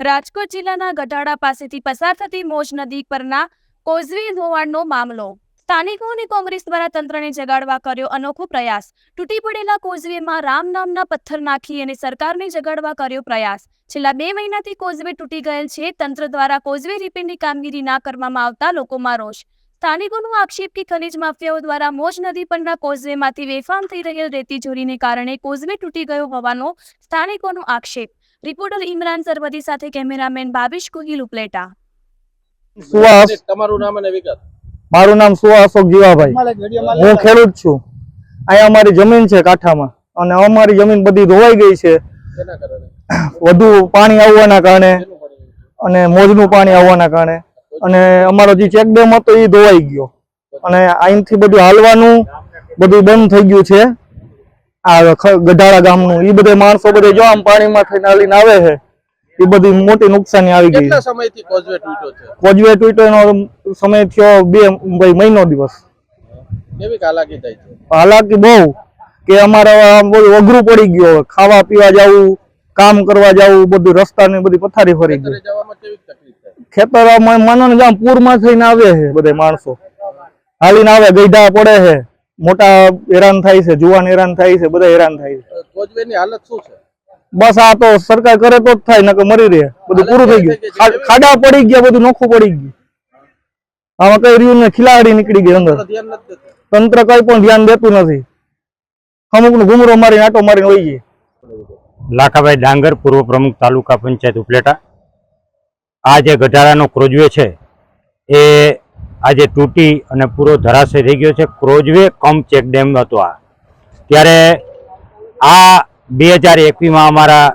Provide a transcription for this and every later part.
રાજકોટ જિલ્લાના ગઢાડા પાસેથી પસાર થતી મોજ નદી પરના કોઝવે ધોવાણનો મામલો. સ્થાનિકો કોંગ્રેસ દ્વારા તંત્રને જગાડવા કર્યો અનોખો પ્રયાસ. તૂટી પડેલા કોઝવેમાં રામ નામના પથ્થર નાખી અને સરકારને જગાડવા કર્યો પ્રયાસ. છેલ્લા બે મહિનાથી કોઝવે તૂટી ગયેલ છે. તંત્ર દ્વારા કોઝવે રિપેરની કામગીરી ના કરવામાં આવતા લોકોમાં રોષ. સ્થાનિકોનો આક્ષેપ કે ખનીજ માફિયાઓ દ્વારા મોજ નદી પરના કોઝવેમાંથી વેફામ થઈ રહેલ રેતી ચોરીને કારણે કોઝવે તૂટી ગયો હોવાનો સ્થાનિકોનો આક્ષેપ. રિપોર્ટર ઇમરાન સરવદી સાથે કેમેરામેન ભાવિશ ગોહિલ ઉપલેટા. સુહાસ તમારું નામ અને વિગત. મારું નામ સુહાસ અશોક જીવાભાઈ હું ખેડૂત છું. અહીંયા અમારી જમીન છે કાંઠામાં. અને અમારી જમીન બધી ધોવાઈ ગઈ છે. વધુ પાણી આવવાના કારણે અને મોજનું પાણી આવવાના કારણે. અને અમારો જે ચેકડેમ હતો એ ધોવાઈ ગયો. અને અહીંથી બધું હાલવાનું બધું બંધ થઈ ગયું છે. આ ગઢાળા ગામનું એ બધે માણસો બધે જો આમ પાણીમાં થઈને હાલીને આવે છે એ બધી મોટી નુકસાની આવી ગઈ કેટલા સમયથી કોઝવે તૂટ્યો છે? કોજવે સમય થયો બે ભાઈ મહિનો દિવસ. કેવી હાલાકી થાય છે? હાલાકી બહુ કે અમારે બધું અઘરું પડી ગયું હવે. ખાવા પીવા જવું કામ કરવા જવું બધું રસ્તા ને બધી પથારી ફરી ગઈ. ખેતરમાં માનો ને જામ પૂરમાં થઈને આવે છે બધા માણસો. હાલીને આવે ગઈઢા પડે છે. મોટા હેરાન થાય છે જુવાન હેરાન થાય છે બધા હેરાન થાય છે. કોઝવે હાલત શું છે? બસ આ તો સરકાર કરે તો જ થાય નકર મરી રહે. બધું પૂરું થઈ ગયું. ખાડા પડી ગયા બધું નોખું પડી ગયું. આમાં કઈ રહ્યું ને ખિલાડી નીકળી ગઈ અંદર. તંત્ર કઈ પણ ધ્યાન દેતું નથી. અમુકનું ઘુમરો મારી આટો મારીને હોય જાય લાખાભાઈ ડાંગર પૂર્વ પ્રમુખ તાલુકા પંચાયત ઉપલેટા. આ જે ગઢારાનો ક્રોજવે છે એ આજે તૂટી અને પૂરો ધરાશય થઈ ગયો છે. ક્રોજવે કમ ચેક ડેમ હતો આ. ત્યારે આ બે હજાર એકવીસમાં અમારા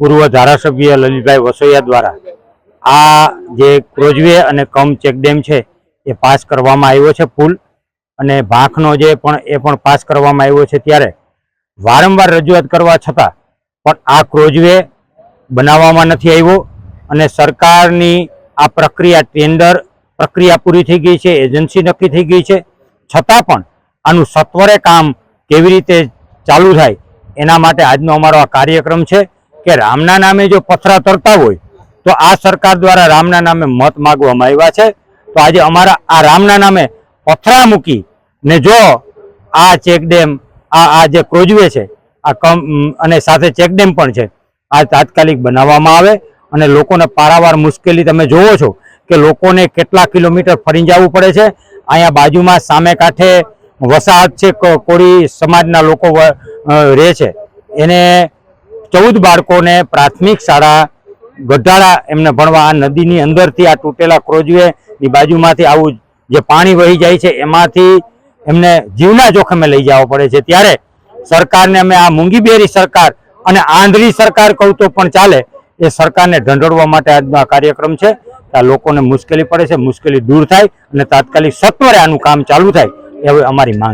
પૂર્વ ધારાસભ્ય લલિતભાઈ વસોયા દ્વારા આ જે ક્રોજવે અને કમ ચેક ડેમ છે એ પાસ કરવામાં આવ્યો છે પુલ. અને ભાંખનો જે પણ એ પણ પાસ કરવામાં આવ્યો છે ત્યારે વારંવાર રજૂઆત કરવા છતાં પણ આ ક્રોજવે બનાવવામાં નથી આવ્યો. અને સરકારની આ પ્રક્રિયા ટેન્ડર પ્રક્રિયા પૂરી થઈ ગઈ છે, એજન્સી નક્કી થઈ ગઈ છે. છતાં પણ આનું સત્વરે કામ કેવી રીતે ચાલુ થાય એના માટે આજનો અમારો આ કાર્યક્રમ છે કે રામના નામે જો પથરા તરતા હોય, તો આ સરકાર દ્વારા રામના નામે મત માગવામાં આવ્યા છે. તો આજે અમારા આ રામના નામે પથરા મૂકી ને જો આ ચેકડેમ, આ આ જે ક્રોજવે છે, આ કમ અને સાથે ચેકડેમ પણ છે, આ તાત્કાલિક બનાવવામાં આવે અને લોકોને પારાવાર મુશ્કેલી તમે જોવો છો કે લોકોને કેટલા કિલોમીટર ફરી જવું પડે છે? અહીંયા બાજુમાં સામે કાંઠે વસાહત છે કોળી સમાજના લોકો રહે છે. એને ચૌદ બાળકોને પ્રાથમિક શાળા ગઢાળા એમને ભણવા, આ નદીની અંદરથી આ તૂટેલા ક્રોજવેની બાજુમાંથી આવું જે પાણી વહી જાય છે, એમાંથી એમને જીવના જોખમે લઈ જવા પડે છે. ત્યારે સરકારને અમે આ મૂંગીબેરી સરકાર અને આંધળી સરકાર કહું તો પણ ચાલે, એ સરકારને ઢંઢોળવા માટે આજનો આ કાર્યક્રમ છે. આ લોકોને મુશ્કેલી પડે છે, મુશ્કેલી દૂર થાય અને તાત્કાલિક સત્વરે આનું કામ ચાલુ થાય, એવી અમારી માંગ